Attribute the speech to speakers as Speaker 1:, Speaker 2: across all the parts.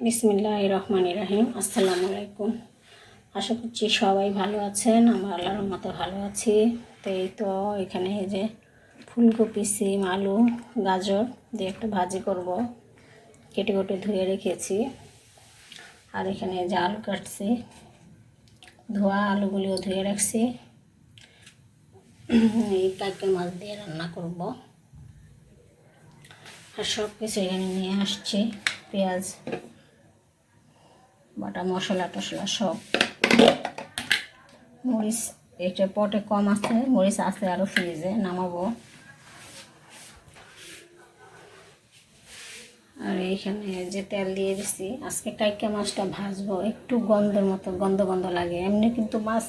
Speaker 1: বিসমিল্লাহ রহমান রাহিম। আসসালামু আলাইকুম। আশা করছি সবাই ভালো আছেন। আমরা আল্লাহর মতো ভালো আছি। তো এই তো এখানে এই যে ফুলকপি, সিম, আলু, গাজর দিয়ে একটু ভাজি করব। কেটে কেটে ধুয়ে রেখেছি। আর এখানে যে আলু কাটছি। ধোয়া আলুগুলিও ধুয়ে রাখছি। এই কাকে মাছ দিয়ে রান্না করব। আর সব কিছু এখানে নিয়ে আসছি। পেঁয়াজ বাটা মশলা টশলা সব। মরিচ এটা পটে কম আছে, মরিচ আছে আরও ফ্রিজে, নামাবো। আর এইখানে যে তেল দিয়ে দিছি, আজকে কাইকা মাছটা ভাজবো, একটু গন্ধের মতো, গন্ধ গন্ধ লাগে। এমনি কিন্তু মাছ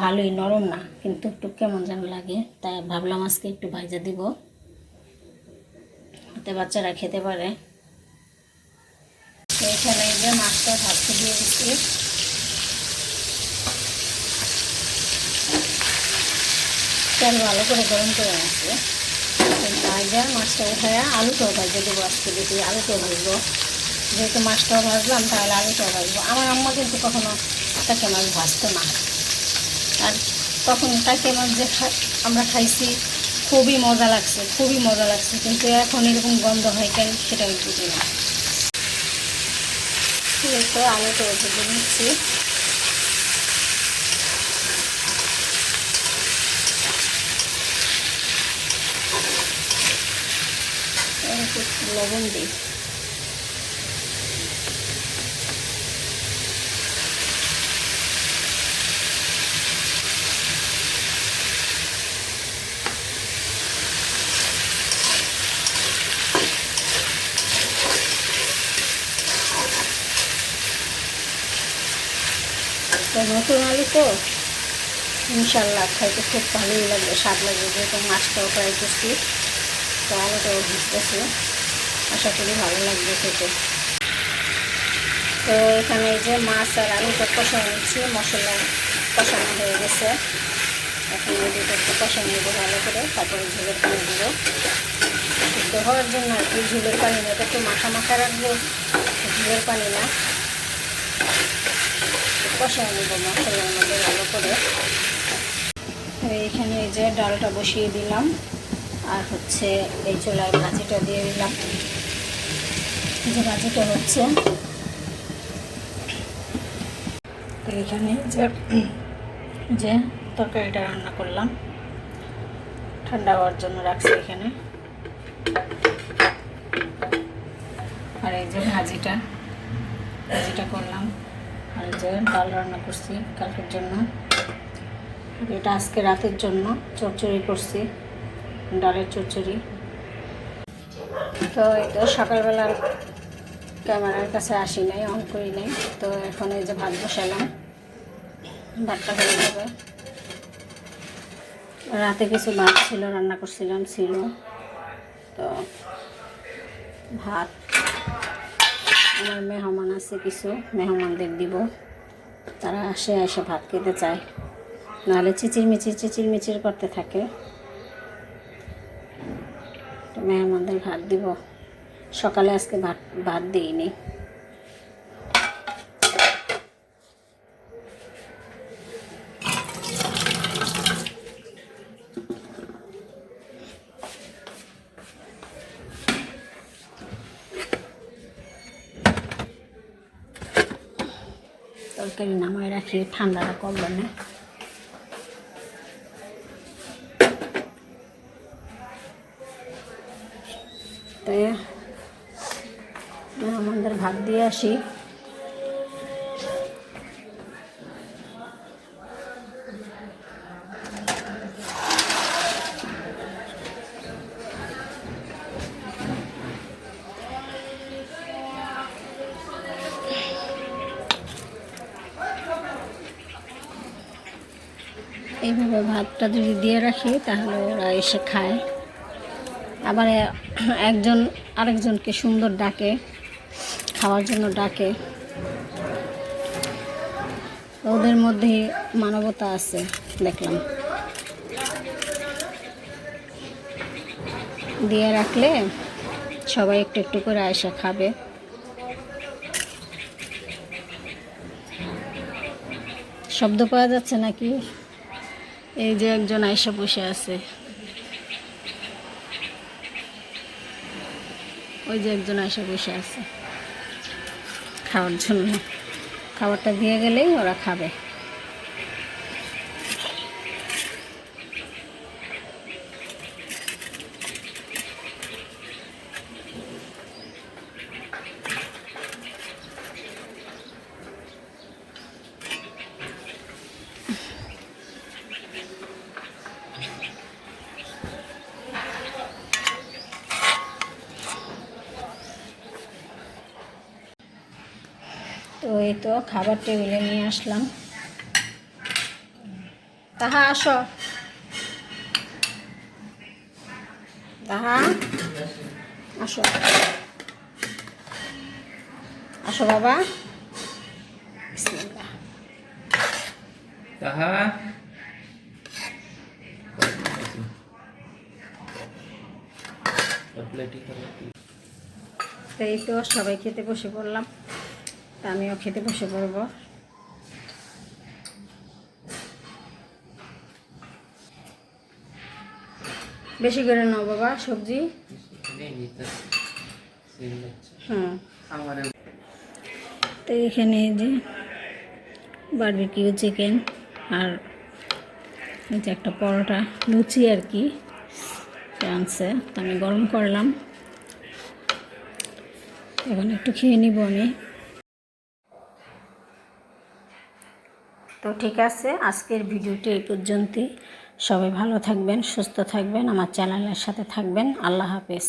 Speaker 1: ভালোই নরম না, কিন্তু একটু কেমন যেন লাগে। তাই ভাবলাম আজকে একটু ভাজা দিব। যাতে বাচ্চারা খেতে পারে। এখানে যে মাছটা ভাজতে দিয়ে দিচ্ছি। তেল ভালো করে গরম করে নিচ্ছি ভাজা মাছটা উঠায় আলুটাও ভাজতে দেবো আজকে দেখি আলুটাও ভাজবো যেহেতু মাছটাও ভাজলাম, তাহলে আলুটাও ভাজবো আমার আম্মা কিন্তু কখনো তাকে মাছ ভাজতো না। আর তখন তাকে মাছ যে আমরা খাইছি, খুবই মজা লাগছে, খুবই মজা লাগছে। কিন্তু এখন এরকম গন্ধ হয় কেন সেটা আমি বুঝি না। ঠিক আছে আলুটা ভেজে নিচ্ছি এর একটু লবণ দিই নতুন আলু তো। ইনশাল্লাহ খাইতে খুব ভালোই লাগবে, স্বাদ লাগবে, যেহেতু মাছটাও ফ্রাই করছি তো আলুটাও ভিজতেছে। আশা করি ভালো লাগবে খেতে। তো এখানে এই যে মাছ আর আলুটা কষানো নিচ্ছি মশলা কষানো হয়ে গেছে। এখন দুটো কষানো নেব ভালো করে, তারপরে ঝোলের পানি দিব। হওয়ার জন্য আর কি, ঝোলের পানি না, এটা একটু মাখা মাখা রাখব। ঝুলের পানি না। কষায় এইখানে এই যে ডালটা বসিয়ে দিলাম, আর হচ্ছে এই চোলায় ভাজিটা দিয়ে দিলাম। যে ভাজিটা হচ্ছে। তো এখানে যে যে তরকারিটা রান্না করলাম। ঠান্ডা হওয়ার জন্য রাখছি এখানে। আর এই যে ভাজিটা ভাজিটা করলাম। আর যে ডাল রান্না করছি কালকের জন্য। এটা আজকে রাতের জন্য চচ্চড়ি করছি, ডালের চচ্চড়ি। তো এই তো সকালবেলা ক্যামেরার কাছে আসি নাই, অন করি নাই। তো এখন এই যে ভাত বসালাম, ভাতটা হয়ে যাবে। রাতে কিছু ভাত ছিল, রান্না করছিলাম, ছিল। তো ভাত আমার মেহমান আছে কিছু, মেহমানদের দিব। তারা আসে এসে ভাত খেতে চায়। নাহলে চিচিরমিচির চিচিরমিচির মিচির করতে থাকে। মেহমানদের ভাত দিব। সকালে আজকে ভাত ভাত দিইনি। তরকারি নামায় রাখি ঠান্ডাটা করবে না। তাই আমাদের ভাত দিয়ে আসি। এইভাবে ভাতটা যদি দিয়ে রাখি, তাহলে ওরা এসে খায়। আবার একজন আরেকজনকে সুন্দর ডাকে, খাওয়ার জন্য ডাকে। ওদের মধ্যে মানবতা আছে, দেখলাম। দিয়ে রাখলে সবাই একটু একটু করে এসে খাবে। শব্দ পাওয়া যাচ্ছে নাকি? এই যে একজন আয়সা বসে আছে। ওই যে একজন আয়সা বসে আছে। খাওয়ার জন্য। খাবারটা দিয়ে গেলেই ওরা খাবে। তো এই তো খাবার টেবিলে নিয়ে আসলাম। তাহা আসো। তাহা আসো। আসো বাবা।
Speaker 2: তাহা
Speaker 1: এই তো সবাই খেতে বসে পড়লাম। তা আমিও খেতে বসে পড়ব। বেশি করে নাও বাবা, সবজি।
Speaker 2: আমার
Speaker 1: তো এখানে যে বারবিকিউ চিকেন আর এই যে একটা পরোটা, লুচি আর কি আনছে। আমি গরম করলাম। এখন একটু খেয়ে নিব আমি। তো ঠিক আছে, আজকের ভিডিওটি এই পর্যন্তই। সবাই ভালো থাকবেন, সুস্থ থাকবেন, আমার চ্যানেলের সাথে থাকবেন। আল্লাহ হাফেজ।